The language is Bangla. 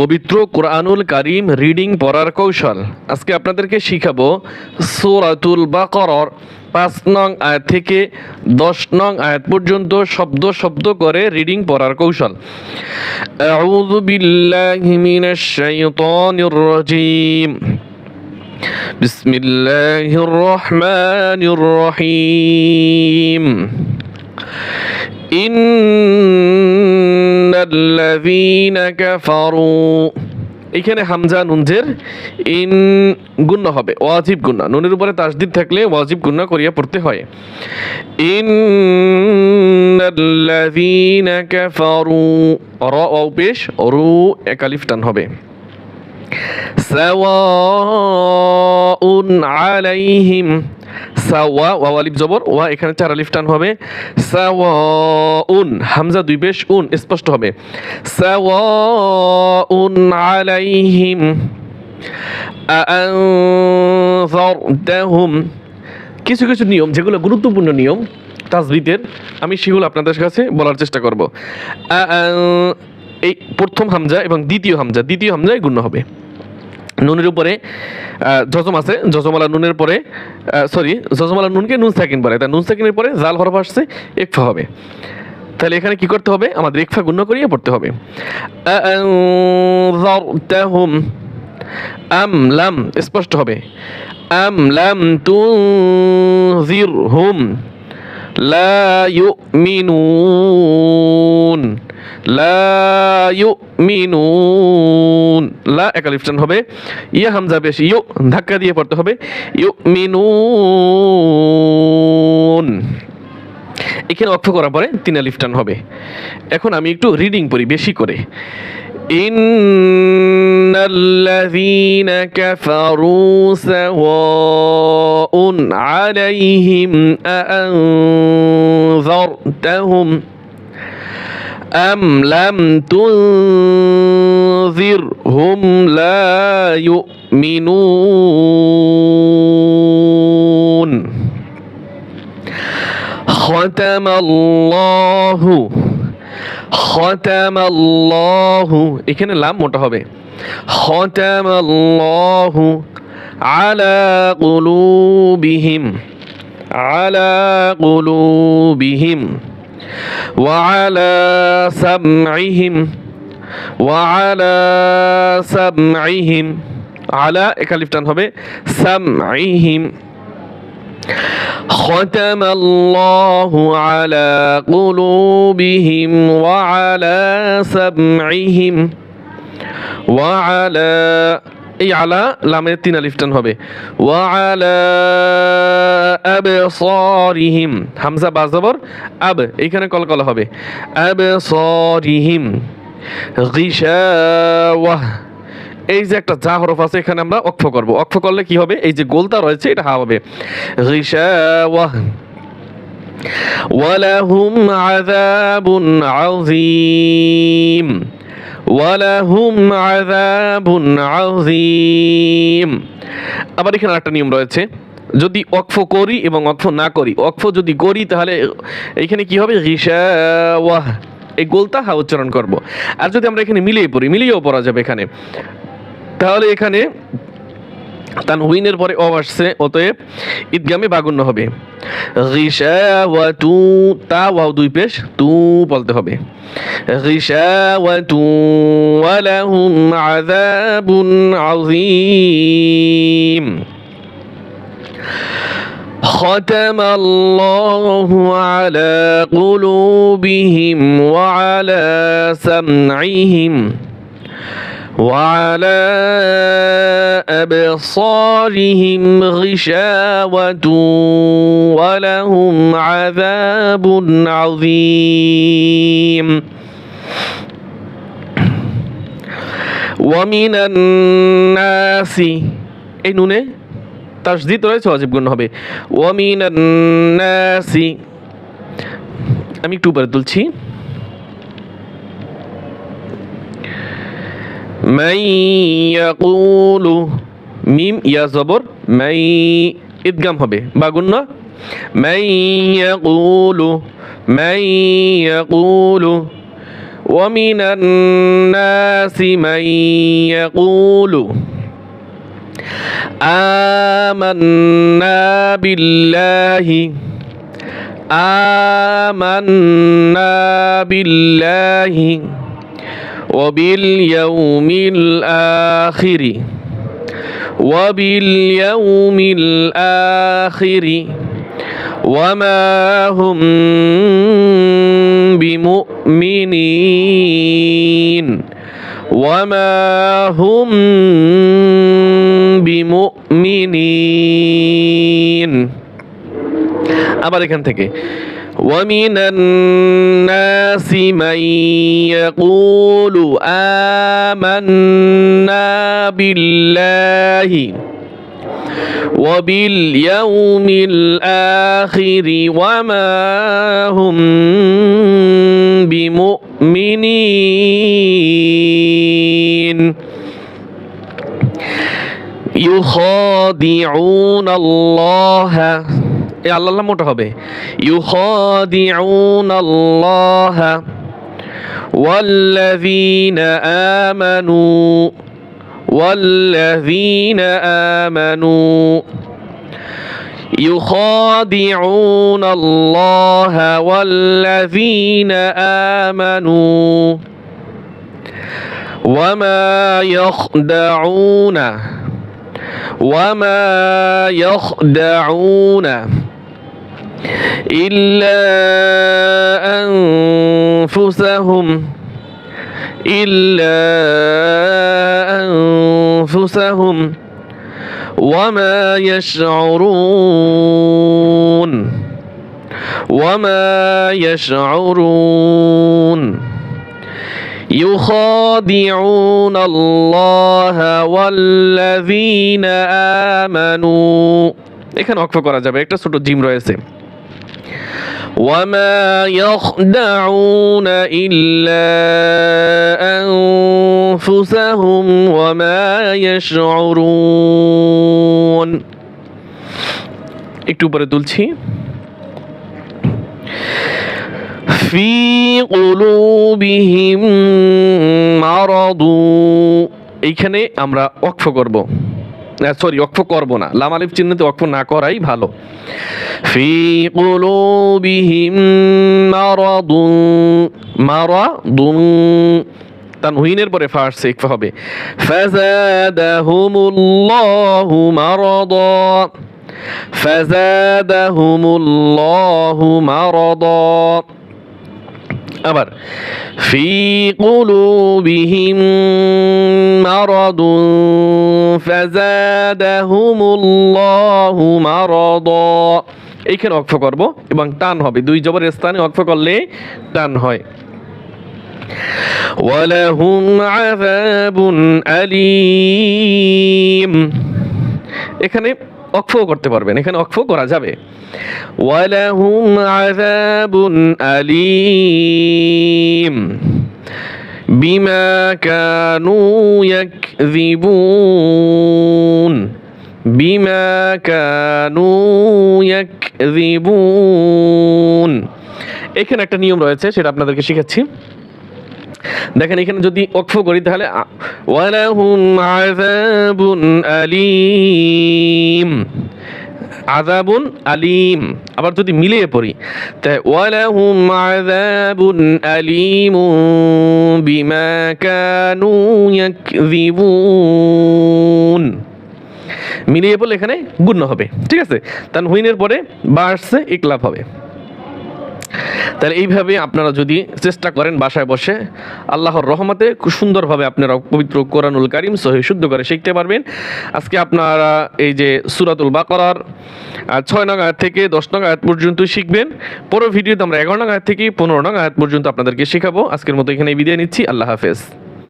পবিত্র কোরআনুল কারিম রিডিং পড়ার কৌশল। আজকে আপনাদেরকে শিখাবো সোরাতুল বাকরর পাঁচ নং আয়াত থেকে দশ নং আয়াত পর্যন্ত শব্দ শব্দ করে রিডিং পড়ার কৌশল। আউযু বিল্লাহি মিনাশ শাইতানির রহিম। এখানে হামজা নুনজের ইন গুণ্য হবে, ওয়াজিব গুণ্য। নুনের উপরে তাসদিদ থাকলে ওয়াজিব গুণ্য করিয়া পড়তে হয়। কাফারু। র ও পেশ রু একালিফ টান হবে। সাওয়াউন আলাইহিম। সাওয়া ওয়া আলিফ জবর, ওয়া এখানে চার আলিফ টান হবে। সাওয়াউন, হামজা দুই পেশ উন স্পষ্ট হবে। সাওয়াউন আলাইহিম আনজারতাহুম কিছু কিছু নিয়ম, যেগুলো গুরুত্বপূর্ণ নিয়ম তাজবিদের আমি সেগুলো আপনাদের কাছে বলার চেষ্টা করব। এই প্রথম হামজা এবং দ্বিতীয় হামজা, দ্বিতীয় হামজায় গুণ্য হবে। নুনের উপরে জজম আছে, জজমালা নুনের পরে সরি জজমালা নুনকে নুন সাকিন বলে। তাই নুন সাকিনের পরে জাল হরফ আসছে একফা হবে। তাহলে এখানে কি করতে হবে? আমাদের একফা গুণ্য করিয়ে পড়তে হবে। আম লাম, স্পষ্ট হবে। আম লাম তুনজিরহুম, লা ইউমিনুন। লা ইউমিনুন লা একালিফটান হবে ইয়া হামজা বেশ ইউ ধাক্কা দিয়ে পড়তে হবে ইউমিনুন এখানে অক্ষ করার পরে তিন আলিফটান হবে এখন আমি একটু রিডিং পড়ি বেশি করে إن الذين كفروا سواء عليهم أأنذرتهم أم لم تنذرهم لا يؤمنون ختم الله ختم الله এখানে লাম মোটা হবে ختم الله على قلوبهم على قلوبهم وعلى سمعهم وعلى سمعهم على একালিফটান হবে سمعهم ختم الله على قلوبهم وعلى سمعهم وعلى এই আলা লামের তিন আলিফটান হবে। ওয়া আলা আবসারিহিম। হামজা বাজবর আব, এইখানে কলকলা হবে। আবসারিহিম। গিশাওয়াহ এই যে একটা যা হরফ আছে, এখানে আমরা অক্ষ করব। অক্ষ করলে কি হবে? এই যে গোলতা রয়েছে, এটা হা হবে। গিশাওয়াহ ওয়ালাহুম আযাবুন আযীম। ওয়ালাহুম আযাবুন আযীম। আবার এখানে একটা নিয়ম রয়েছে, যদি অক্ফ করি এবং অক্ফ না করি অক্ফ যদি করি তাহলে এখানে কি হবে? রিসাওয়াহ এই গোলতাহা উচ্চারণ করব। আর যদি আমরা এখানে মিলিয়ে পড়ি, মিলিয়েও পড়া যাবে এখানে। তাহলে এখানে তানহুইনের পরে অ আসছে অতএব ঈদগামে বাগুন্য হবে গিশাওয়াতু তা ওয়াও দুই পেশ তু বলতে হবে গিশাওয়াতু ওয়ালাহুম আযাবুন আযীম ختم الله على قلوبهم وعلى سمعهم وعلى أبصارهم غشاوة ولهم عذاب عظيم ومن الناس এই নুনে তাসদিদ রয়েছে অজীব গুণ হবে ওয়ামিন নাসি আমি একটু উপরে তুলছি من يقول মিম ইয়া জবর মাই ইদগাম হবে বা গুণ্য من يقول من يقول ومن الناس من يقول آمنا بالله آمنا بالله وباليوم الآخر وباليوم الآخر وما هم بمؤمنين وما هم بمؤمنين আবার এখান থেকে ومن الناس من يقول آمنا بالله وباليوم الآخر وما هم بمؤمنين. يخادعون الله এ আল্লাহ আল্লাহ মোটা হবে يخادعون الله والذين آمنوا والذين آمنوا يخادعون الله والذين آمنوا وما يخدعون وما يخدعون إلا أنفسهم إلا أنفسهم وما يشعرون وما يشعرون يخادعون الله والذين آمنوا এখানে অক্ষ করা যাবে একটা ছোট জিম রয়েছে وما يخدعون إلا أنفسهم وما يشعرون একটু উপরে তুলছি في قلوبهم مرض এইখানে আমরা অক্ষ করব সরি অক্ষ করব না। লামালিফ চিহ্নতে অক্ষ না করাই ভালো। ফি কুলুবিহিম মারাদুন মারাদুন। তানহুইনের পরে ফার্সে ইকফা হবে। ফাজাদাহুমুল্লাহু মারাদা ফাজাদাহুমুল্লাহু মারাদা। আবার, ফি কুলুবিহিম মারাদুন ফাজাদ জাদাহুমুল্লাহু মারাদা। এইখানে অক্ষ করব এবং টান হবে। দুই জবরের স্থানে অক্ষ করলে টান হয়। ওয়ালাহুম আযাবুন আলিম। এখানে অক্ষ করতে পারবেন। এখানে অক্ষ করা যাবে। ওয়ালাহুম আযাবুন আলিম। বিমা কানু ইয়াকযিবুন। বিমা কানু ইয়াকযিবুন। এখানে একটা নিয়ম রয়েছে, সেটা আপনাদেরকে শিখাচ্ছি। দেখেন, এখানে যদি অক্ষ করি, তাহলে ওয়ালাহুম আযাবুন আলিম। আযাবুন আলিম। আবার যদি মিলিয়ে পড়ি তাই ওয়ালাহুম আযাবুন আলিম বিমা কানু ইয়াকযিবুন। মিলিয়ে পড়লে এখানে গুণ হবে, ঠিক আছে? তানহুইনের পরে বা আসছে ইকলাফ হবে। তাহলে এইভাবে আপনারা যদি চেষ্টা করেন বাসায় বসে, আল্লাহর রহমতে খুব সুন্দরভাবে আপনারা পবিত্র কোরআনুল কারিম, সহি শুদ্ধ করে শিখতে পারবেন। আজকে আপনারা এই যে সুরাতুল বাকরার ছয় নং আয়াত থেকে দশ নং আয়াত পর্যন্ত শিখবেন। পরের ভিডিওতে আমরা এগারো নং আয়াত থেকে পনেরো নং আয়াত পর্যন্ত আপনাদেরকে শেখাবো। আজকের মতো এখানে বিদায় নিচ্ছি। আল্লাহ হাফেজ।